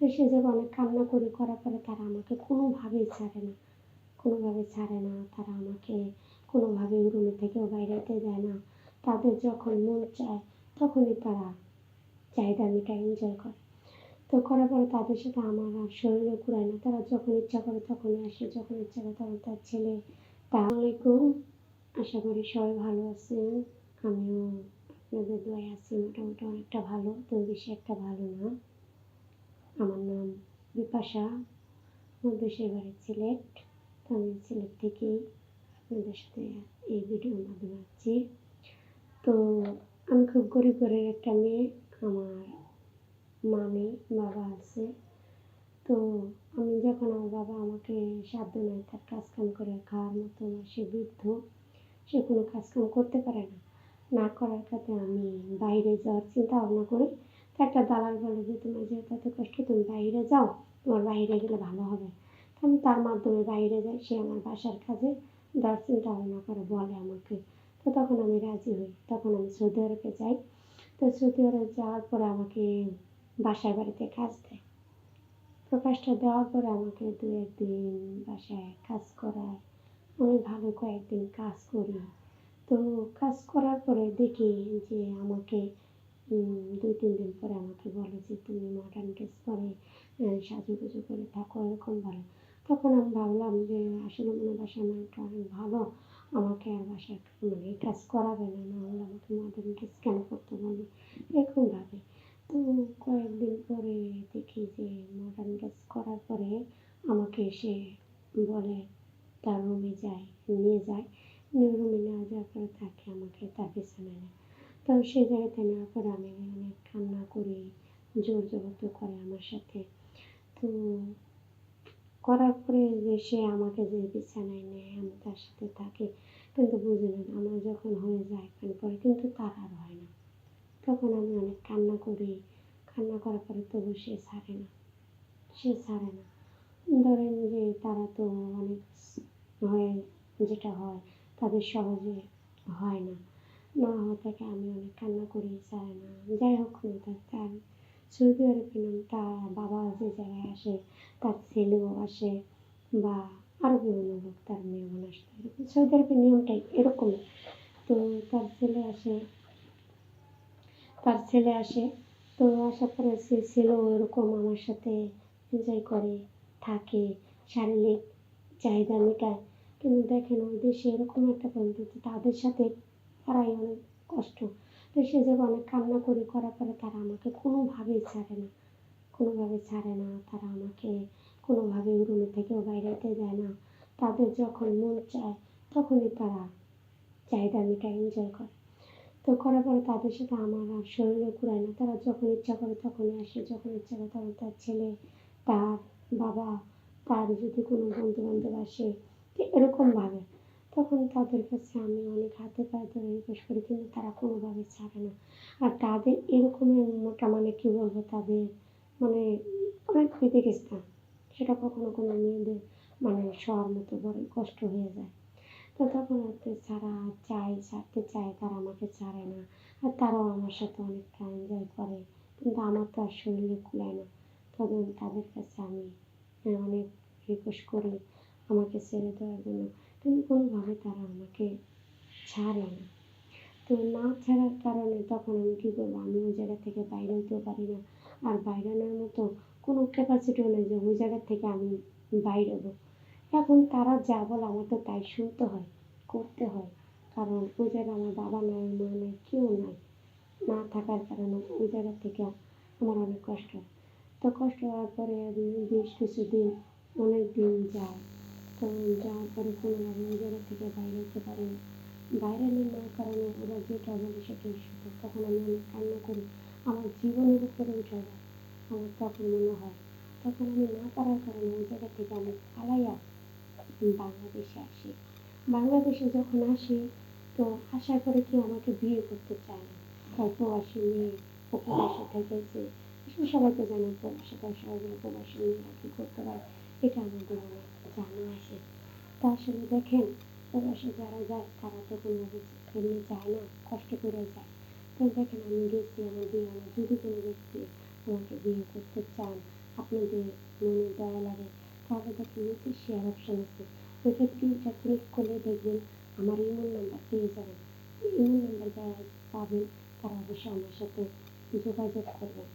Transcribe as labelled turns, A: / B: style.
A: তো সে যখন অনেক কান্না করে করার পরে তারা আমাকে কোনোভাবেই ছাড়ে না। কোনোভাবে ছাড়ে না। তারা আমাকে কোনোভাবেই রুমের থেকেও বাইরে হতে দেয় না। তাদের যখন মন চায়, তখনই তারা চাহিদা মেটায় এনজয় করে। তো করার পরে তাদের সাথে আমার আর শরীরে কুড়ায় না। তারা যখন ইচ্ছা করে তখনই আসে, যখন ইচ্ছা করে তখন তার ছেলে আলাইকুম। আশা করি সবাই ভালো আছেন। আমিও আপনাদের দোয়ায় আছি। মোটামুটি অনেকটা ভালো। তো বেশি একটা ভালো না। বিপাশা আমার দেশের বাড়ি সিলেট। তো আমি সিলেট থেকেই আপনাদের সাথে এই ভিডিওর মাধ্যমে আছি তো আমি খুব গরিব ঘরের একটা মেয়ে, আমার মা বাবা আছে। তো আমি যখন আমার বাবা আমাকে সাধ্য নেয় তার কাজকাম করে খাওয়ার মতো সে বৃদ্ধ, সে কোনো কাজকাম করতে পারে না। না করার কারণে আমি বাইরে যাওয়ার চিন্তা ভাবনা করি। একটা দালাল বলে যে, তোমার যেহেতু এত কষ্ট, তুমি বাইরে যাও, তোমার বাইরে গেলে ভালো হবে। আমি তার মাধ্যমে বাইরে যাই, সে আমার বাসার কাজে দেওয়ার চিন্তা ভাবনা করে, বলে আমাকে। তো তখন আমি রাজি হই, তখন আমি সৌদি আরবে যাই। তো সৌদি আরবে যাওয়ার পরে আমাকে বাসার বাড়িতে কাজ দেয়। তো কাজটা দেওয়ার পরে আমাকে দু একদিন বাসায় কাজ করায় আমি ভালো কয়েকদিন কাজ করি। তো কাজ করার পরে দেখি যে আমাকে দুই, তিন দিন পরে আমাকে বলে যে, তুমি মডার্ন ড্রেস পরে সাজুগুজু করে থাকো, এরকম বলে। তখন আমি ভাবলাম যে, আসলে মনে বাসার মানটা অনেক ভালো। আমাকে আর বাসার মানে কাজ করাবে না। না হলে আমাকে মডার্ন ড্রেস কেন করতে বলবে এরকম ভাবে। তো কয়েকদিন পরে দেখি যে মডার্ন ড্রেস করার পরে আমাকে এসে বলে, তার রুমে যায়, নিয়ে যায়। নিয়ে রুমে নেওয়া যাওয়ার পরে তাকে আমাকে তার বিছানায় তো সেই জায়গাতে নেওয়ার পরে আমি অনেক কান্না করি, জোর জবরদস্ত করে আমার সাথে। তো করার পরে যে সে আমাকে যে বিছানায় নেয়, আমি তার সাথে থাকি। কিন্তু বুঝে নেন আমার যখন হয়ে যায় একদিন পরে, কিন্তু তার আর হয় না। তখন আমি অনেক কান্না করি। কান্না করার পরে তবু সে ছাড়ে না। সে ছাড়ে না। ধরেন যে তারা তো অনেক হয়ে যেটা হয়, তাদের সহজে হয় না। না হওয়া থেকে আমি অনেক কান্না করি, চায় না। যাই হোক তার সৌদি আরবে পেলাম, তার বাবা যে জায়গায় আসে, তার ছেলেও আসে, বা আরও বিভিন্ন লোক, তার মেহমান এরকম সৌদি আরবের নিয়মটাই এরকমই তো তার ছেলে আসে, তার ছেলে আসে, তো আসার পরে সে ছেলেও এরকম আমার সাথে এনজয় করে, থাকে, শারীরিক চাহিদা মেটায়। কিন্তু দেখেন, ওই দেশে এরকম একটা পদ্ধতি, তাদের সাথে করাই অনেক কষ্ট। তো সে যখন অনেক কান্না করে করার পরে তারা আমাকে কোনোভাবেই ছাড়ে না। কোনোভাবে ছাড়ে না। তারা আমাকে কোনোভাবেই রুমের থেকেও বাইরে হতে দেয় না। তাদের যখন মন চায়, তখনই তারা চাহিদা মেটায় এনজয় করে। তো করার পরে তাদের সাথে আমার আর শরীরে কুড়ায় না। তারা যখন ইচ্ছা করে তখনই আসে, যখন ইচ্ছা করে তখন তার ছেলে, তার বাবা, তার যদি কোনো বন্ধু বান্ধব আসে, তো এরকমভাবে তখন তাদের কাছে আমি অনেক হাতে পায়ে ধরে রিকোয়েস্ট করি, কিন্তু তারা কোনোভাবে ছাড়ে না। আর তাদের এরকমের মোটা মানে কী বলব, তাদের মানে অনেক গেছে সেটা কখনো কোনো মেয়েদের মানে শোয়ার মতো বড় কষ্ট হয়ে যায়। তো তখন হচ্ছে ছাড়া চাই, ছাড়তে চায় তারা আমাকে ছাড়ে না। আর তারাও আমার সাথে অনেকটা এনজয় করে, কিন্তু আমার তো আর শরীরে কুলায় না। তখন তাদের কাছে আমি অনেক রিকোয়েস্ট করি, আমাকে ছেড়ে দেওয়ার জন্য। কিন্তু কোনোভাবে তারা আমাকে ছাড়ে না। তো না ছাড়ার কারণে তখন আমি কী করব? আমি ওই জায়গা থেকে বাইরে হতেও পারি না। আর বাইরে বাইরানোর মতো কোনো ক্যাপাসিটিও নেই যে ওই জায়গা থেকে আমি বাইরে হব। এখন তারা যা বলে আমার তো তাই শুনতে হয়, করতে হয়। কারণ ওই জায়গায় আমার বাবা নাই, মা নাই, কেউ নাই। না থাকার কারণে ওই জায়গা থেকে আমার অনেক কষ্ট। তো কষ্ট হওয়ার পরে বেশ কিছুদিন, অনেক দিন যায় তো যাওয়ার পরে ওই জায়গা থেকে বাইরে হতে পারি না। বাইরে না কারণে ওরা যেটা বলে সেটাই সত্য তখন আমি অনেক কান্না করি। আমার জীবনের উপরে উঠে আমার তখন মনে হয়, তখন আমি না পারার কারণে ওই জায়গা থেকে আমি পালাইয়া বাংলাদেশে আসি। বাংলাদেশে যখন আসি, তো আসার পরে কি আমাকে বিয়ে করতে চায় না। তাই প্রবাসী মেয়ে উপবাসে থেকেছে সবাই তো জানে প্রবাসে সবাই প্রবাসী মেয়েরা কী করতে পারে, এটা আমাদের অনেক জানা আসে তার সঙ্গে দেখেন প্রবাসে যারা যায় তারা তো কোনো এমনি যায় না কষ্ট করে যায় তো দেখেন আমি গেছি আমার বিয়ে আমার যদি কোনো ব্যক্তি আমাকে বিয়ে করতে চান আপনাদের মনে দয়া লাগে তাহলে দেখেন নিচে শেয়ার অপশান আছে সেক্ষেত্রে এটা ক্লিক করলে দেখবেন আমার ইমেল নাম্বার পেয়ে যাবেন ইমেল নাম্বার যারা পাবেন তারা অবশ্যই আমার সাথে যোগাযোগ করবেন